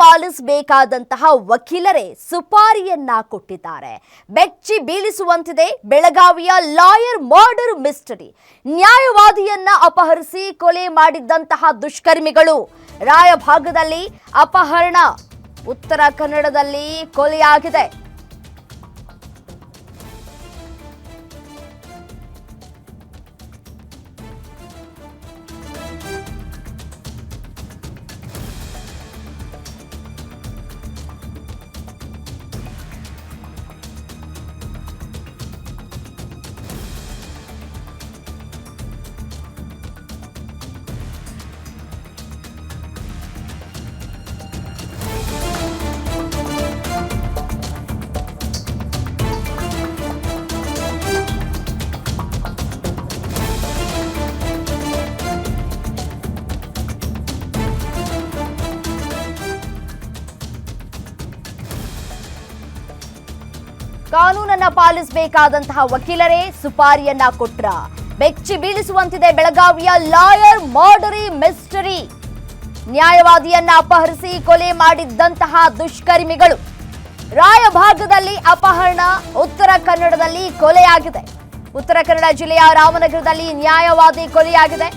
ಪಾಲಿಸಬೇಕಾದಂತಹ ವಕೀಲರೇ ಸುಪಾರಿಯನ್ನ ಕೊಟ್ಟಿದ್ದಾರೆ. ಬೆಚ್ಚಿ ಬೀಳಿಸುವಂತಿದೆ ಬೆಳಗಾವಿಯ ಲಾಯರ್ ಮರ್ಡರ್ ಮಿಸ್ಟರಿ. ನ್ಯಾಯವಾದಿಯನ್ನ ಅಪಹರಿಸಿ ಕೊಲೆ ಮಾಡಿದ್ದಂತಹ ದುಷ್ಕರ್ಮಿಗಳು. ರಾಯಭಾಗದಲ್ಲಿ ಅಪಹರಣ. ಉತ್ತರ ಕನ್ನಡದಲ್ಲಿ ಕೊಲೆಯಾಗಿದೆ. ಕಾನೂನನ್ನ ಪಾಲಿಸಬೇಕಾದಂತಹ ವಕೀಲರೇ ಸುಪಾರಿಯನ್ನ ಕೊಟ್ರ. ಬೆಚ್ಚಿ ಬೀಳಿಸುವಂತಿದೆ ಬೆಳಗಾವಿಯ ಲಾಯರ್ ಮರ್ಡರಿ ಮಿಸ್ಟರಿ. ನ್ಯಾಯವಾದಿಯನ್ನ ಅಪಹರಿಸಿ ಕೊಲೆ ಮಾಡಿದ್ದಂತಹ ದುಷ್ಕರ್ಮಿಗಳು. ರಾಯಭಾಗದಲ್ಲಿ ಅಪಹರಣ, ಉತ್ತರ ಕನ್ನಡದಲ್ಲಿ ಕೊಲೆಯಾಗಿದೆ. ಉತ್ತರ ಕನ್ನಡ ಜಿಲ್ಲೆಯ ರಾಮನಗರದಲ್ಲಿ ನ್ಯಾಯವಾದಿ ಕೊಲೆಯಾಗಿದೆ.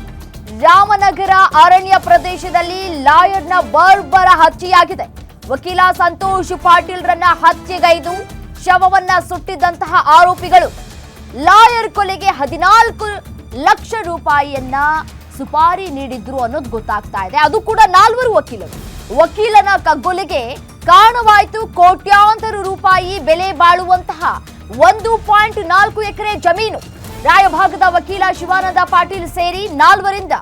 ರಾಮನಗರ ಅರಣ್ಯ ಪ್ರದೇಶದಲ್ಲಿ ಲಾಯರ್ನ ಬರ್ಬರ ಹತ್ಯೆಯಾಗಿದೆ. ವಕೀಲ ಸಂತೋಷ್ ಪಾಟೀಲ್ರನ್ನ ಹತ್ಯೆಗೈದು ಶವವನ್ನ ಸುಟ್ಟಿದ್ದಂತಹ ಆರೋಪಿಗಳು ಲಾಯರ್ ಕೊಲೆಗೆ ಹದಿನಾಲ್ಕು ಲಕ್ಷ ರೂಪಾಯಿಯನ್ನ ಸುಪಾರಿ ನೀಡಿದ್ರು ಅನ್ನೋದು ಗೊತ್ತಾಗ್ತಾ ಇದೆ. ಅದು ಕೂಡ ನಾಲ್ವರು ವಕೀಲರು. ವಕೀಲನ ಕಗ್ಗೊಲೆಗೆ ಕಾರಣವಾಯಿತು ಕೋಟ್ಯಾಂತರ ರೂಪಾಯಿ ಬೆಲೆ ಬಾಳುವಂತಹ ಒಂದು ಪಾಯಿಂಟ್ ನಾಲ್ಕು ಎಕರೆ ಜಮೀನು. ರಾಯಭಾಗದ ವಕೀಲ ಶಿವಾನಂದ ಪಾಟೀಲ್ ಸೇರಿ ನಾಲ್ವರಿಂದ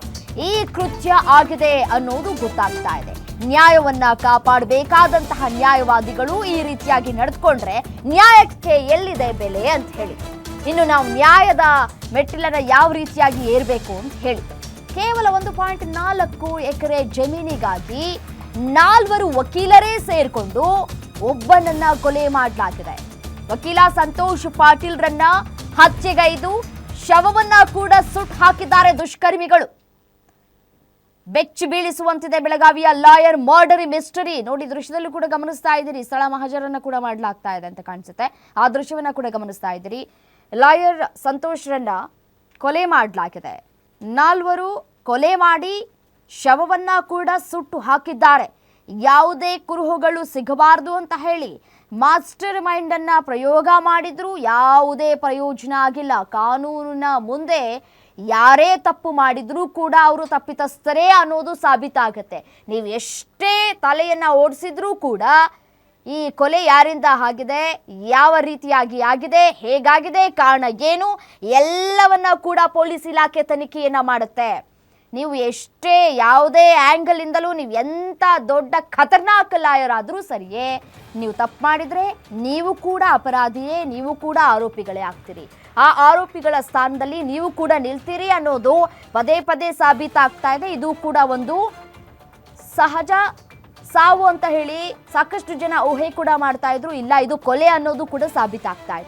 ಈ ಕೃತ್ಯ ಆಗಿದೆ ಅನ್ನೋದು ಗೊತ್ತಾಗ್ತಾ ಇದೆ. ನ್ಯಾಯವನ್ನ ಕಾಪಾಡಬೇಕಾದಂತಹ ನ್ಯಾಯವಾದಿಗಳು ಈ ರೀತಿಯಾಗಿ ನಡೆದುಕೊಂಡ್ರೆ ನ್ಯಾಯಕ್ಕೆ ಎಲ್ಲಿದೆ ಬೆಲೆ ಅಂತ ಹೇಳಿ. ಇನ್ನು ನಾವು ನ್ಯಾಯದ ಮೆಟ್ಟಿಲನ್ನ ಯಾವ ರೀತಿಯಾಗಿ ಏರ್ಬೇಕು ಅಂತ ಹೇಳಿ. ಕೇವಲ ಒಂದು ಪಾಯಿಂಟ್ ನಾಲ್ಕು ಎಕರೆ ಜಮೀನಿಗಾಗಿ ನಾಲ್ವರು ವಕೀಲರೇ ಸೇರಿಕೊಂಡು ಒಬ್ಬನನ್ನ ಕೊಲೆ ಮಾಡಲಾಗಿದೆ. ವಕೀಲ ಸಂತೋಷ್ ಪಾಟೀಲ್ರನ್ನ ಹತ್ಯೆಗೈದು ಶವವನ್ನ ಕೂಡ ಸುಟ್ಟು ಹಾಕಿದ್ದಾರೆ ದುಷ್ಕರ್ಮಿಗಳು. ಬೆಚ್ಚಿ ಬೀಳಿಸುವಂತಿದೆ ಬೆಳಗಾವಿಯ ಲಾಯರ್ ಮರ್ಡರಿ ಮಿಸ್ಟರಿ. ನೋಡಿ ದೃಶ್ಯದಲ್ಲೂ ಕೂಡ ಗಮನಿಸ್ತಾ ಇದ್ದೀರಿ. ಸ್ಥಳ ಮಹಾಜರನ್ನ ಕೂಡ ಮಾಡಲಾಗ್ತಾ ಇದೆ ಅಂತ ಕಾಣಿಸುತ್ತೆ. ಆ ದೃಶ್ಯವನ್ನ ಕೂಡ ಗಮನಿಸ್ತಾ ಇದ್ದೀರಿ. ಲಾಯರ್ ಸಂತೋಷ್ರನ್ನ ಕೊಲೆ ಮಾಡಲಾಗಿದೆ. ನಾಲ್ವರು ಕೊಲೆ ಮಾಡಿ ಶವವನ್ನ ಕೂಡ ಸುಟ್ಟು ಹಾಕಿದ್ದಾರೆ. ಯಾವುದೇ ಕುರುಹುಗಳು ಸಿಗಬಾರದು ಅಂತ ಹೇಳಿ ಮಾಸ್ಟರ್ ಮೈಂಡನ್ನು ಪ್ರಯೋಗ ಮಾಡಿದ್ರು ಯಾವುದೇ ಪ್ರಯೋಜನ ಆಗಿಲ್ಲ. ಕಾನೂನಿನ ಮುಂದೆ ಯಾರೇ ತಪ್ಪು ಮಾಡಿದರೂ ಕೂಡ ಅವರು ತಪ್ಪಿತಸ್ಥರೇ ಅನ್ನೋದು ಸಾಬೀತಾಗತ್ತೆ. ನೀವು ಎಷ್ಟೇ ತಲೆಯನ್ನು ಓಡಿಸಿದ್ರೂ ಕೂಡ ಈ ಕೊಲೆ ಯಾರಿಂದ ಆಗಿದೆ, ಯಾವ ರೀತಿಯಾಗಿ ಆಗಿದೆ, ಹೇಗಾಗಿದೆ, ಕಾರಣ ಏನು, ಎಲ್ಲವನ್ನ ಕೂಡ ಪೊಲೀಸ್ ಇಲಾಖೆ ತನಿಖೆಯನ್ನು ಮಾಡುತ್ತೆ. ನೀವು ಎಷ್ಟೇ ಯಾವುದೇ ಆ್ಯಂಗಲಿಂದಲೂ ನೀವು ಎಂಥ ದೊಡ್ಡ ಖತರ್ನಾಕ್ ಲಾಯರ್ ಆದರೂ ಸರಿಯೇ, ನೀವು ತಪ್ಪು ಮಾಡಿದರೆ ನೀವು ಕೂಡ ಅಪರಾಧಿಯೇ, ನೀವು ಕೂಡ ಆರೋಪಿಗಳೇ ಆಗ್ತೀರಿ. ಆ ಆರೋಪಿಗಳ ಸ್ಥಾನದಲ್ಲಿ ನೀವು ಕೂಡ ನಿಲ್ತೀರಿ ಅನ್ನೋದು ಪದೇ ಪದೇ ಸಾಬೀತಾಗ್ತಾ ಇದೆ. ಇದು ಕೂಡ ಒಂದು ಸಹಜ ಸಾವು ಅಂತ ಹೇಳಿ ಸಾಕಷ್ಟು ಜನ ಊಹೆ ಕೂಡ ಮಾಡ್ತಾ ಇದ್ರು. ಇಲ್ಲ, ಇದು ಕೊಲೆ ಅನ್ನೋದು ಕೂಡ ಸಾಬೀತಾಗ್ತಾ ಇದೆ.